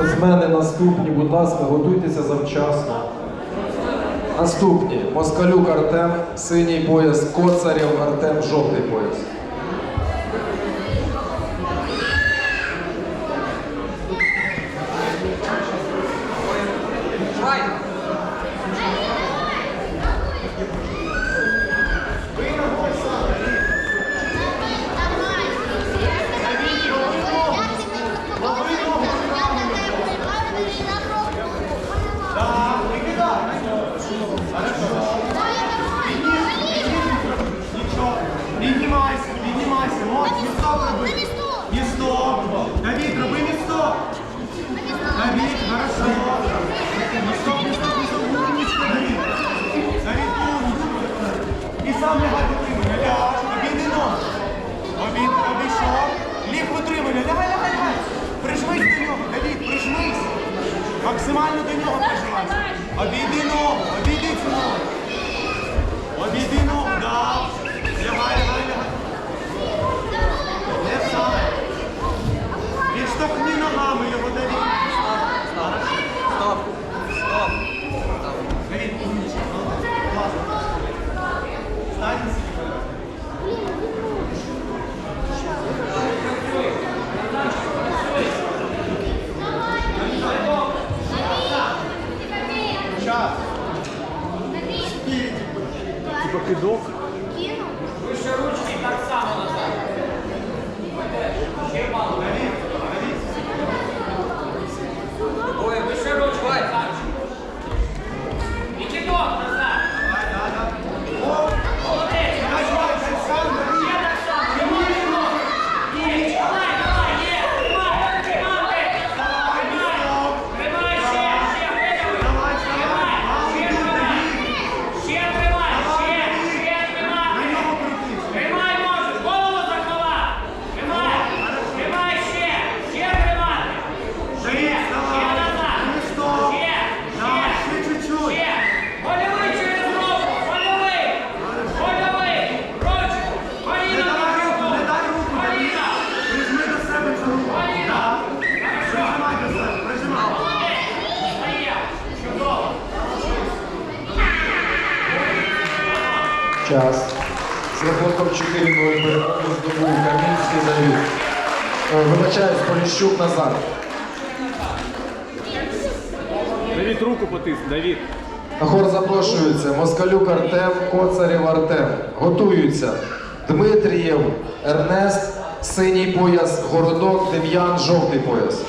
З мене наступні, будь ласка, готуйтеся завчасно. Наступні. Москалюк Артем, синій пояс, Коцарєв Артем, жовтий пояс. Піднімайся, піднімайся. Мось, місток роби. Давід, роби умничка. І сам лягай витримання. Ляг. Обійди. Ліг витримання. Лягай, лягай, лягай. Прижмись до нього. Давід. Максимально до нього прижимайся. Обійди ногу, обійди 어. Типа Час. З рахунком 4-0 перемогу здобув Камінський Давід. Е, Вибачаюсь, Поліщук Назар. Давід руку потиск, Давід. На хор запрошуються Москалюк Артем, Коцарєв Артем. Готуються Дмитрієв Ернест, синій пояс, Городок, Дем'ян, жовтий пояс.